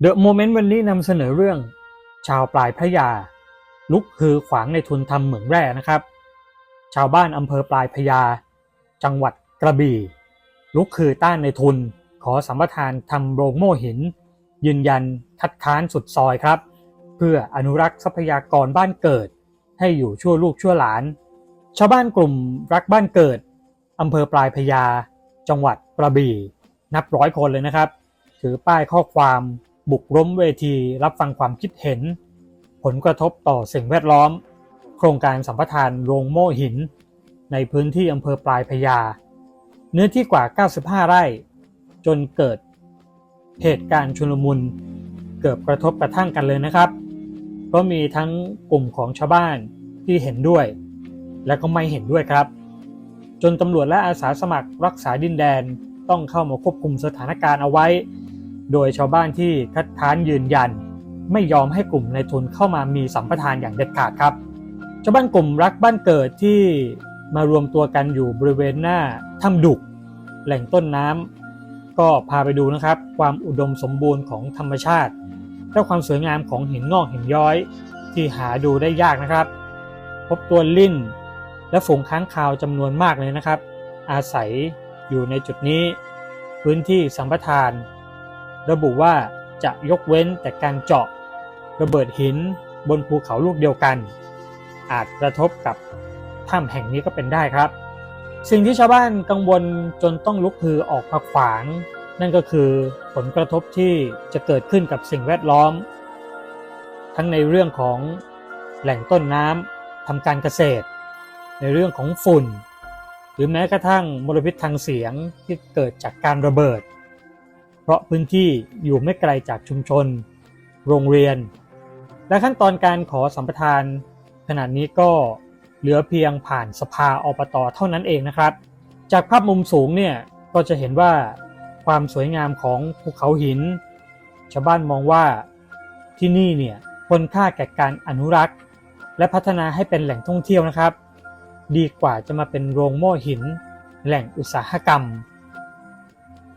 เดอะโมเมนต์วันนี้นำเสนอเรื่อง ชาวปลายพระยา ลุกฮือขวางในทุนทำเหมืองแร่นะครับ ชาวบ้านอำเภอปลายพระยา จังหวัดกระบี่ ลุกฮือต้านในทุน ขอสัมปทานทำโรงโม่หิน ยืนยันคัดค้านสุดซอยครับ เพื่ออนุรักษ์ทรัพยากรบ้านเกิด ให้อยู่ชั่วลูกชั่วหลาน ชาวบ้านกลุ่มรักบ้านเกิดอำเภอปลายพระยา จังหวัดกระบี่ นับร้อยคนเลยนะครับ ถือป้ายข้อความ บุกล้มเวทีรับฟังความคิดเห็น ผลกระทบต่อสิ่งแวดล้อม โครงการสัมปทานโรงโม่หิน ในพื้นที่อำเภอปลายพยา เนื้อที่กว่า 95 ไร่ จนเกิดเหตุการณ์ชุลมุน เกิดกระทบกระทั่งกันเลยนะครับ เพราะมีทั้งกลุ่มของชาวบ้านที่เห็นด้วย และก็ไม่เห็นด้วยครับ จนตำรวจและอาสาสมัครรักษาดินแดนต้องเข้ามาควบคุมสถานการณ์เอาไว้ โดยชาวบ้านที่คัดค้านยืนยัน ไม่ยอมให้กลุ่มในทุนเข้ามามีสัมปทานอย่างเด็ดขาดครับ ชาวบ้านกลุ่มรักบ้านเกิดที่มารวมตัวกันอยู่บริเวณหน้าถ้ำดุก แหล่งต้นน้ำก็พาไปดูนะครับ ความอุดมสมบูรณ์ของธรรมชาติและความสวยงามของหินงอกหินย้อยที่หาดูได้ยากนะครับ พบตัวลิ่น และฝูงค้างคาวจำนวนมากเลยนะครับ อาศัยอยู่ในจุดนี้ พื้นที่สัมปทาน ระบุว่าจะยกเว้นแต่การเจาะระเบิดหินบนภูเขาลูกเดียวกัน อาจกระทบกับถ้ำแห่งนี้ก็เป็นได้ครับ สิ่งที่ชาวบ้านกังวลจนต้องลุกฮือออกมาขวาง นั่นก็คือผลกระทบที่จะเกิดขึ้นกับสิ่งแวดล้อม ทั้งในเรื่องของแหล่งต้นน้ำทำการเกษตร ในเรื่องของฝุ่น หรือแม้กระทั่งมลพิษทางเสียงที่เกิดจากการระเบิด เพราะพื้นที่อยู่ไม่ไกลจากชุมชน โรงเรียน และขั้นตอนการขอสัมปทานขนาดนี้ก็เหลือเพียงผ่านสภาอบตเท่านั้นเองนะครับ จากภาพมุมสูงเนี่ยก็จะเห็นว่าความสวยงามของภูเขาหิน ชาวบ้านมองว่าที่นี่เนี่ยควรค่าแก่การอนุรักษ์ และพัฒนาให้เป็นแหล่งท่องเที่ยวนะครับ ดีกว่าจะมาเป็นโรงโม่หิน แหล่งอุตสาหกรรม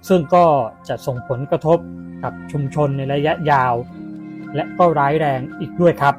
ซึ่งก็จะส่งผลกระทบกับชุมชนในระยะยาว และก็ร้ายแรงอีกด้วยครับ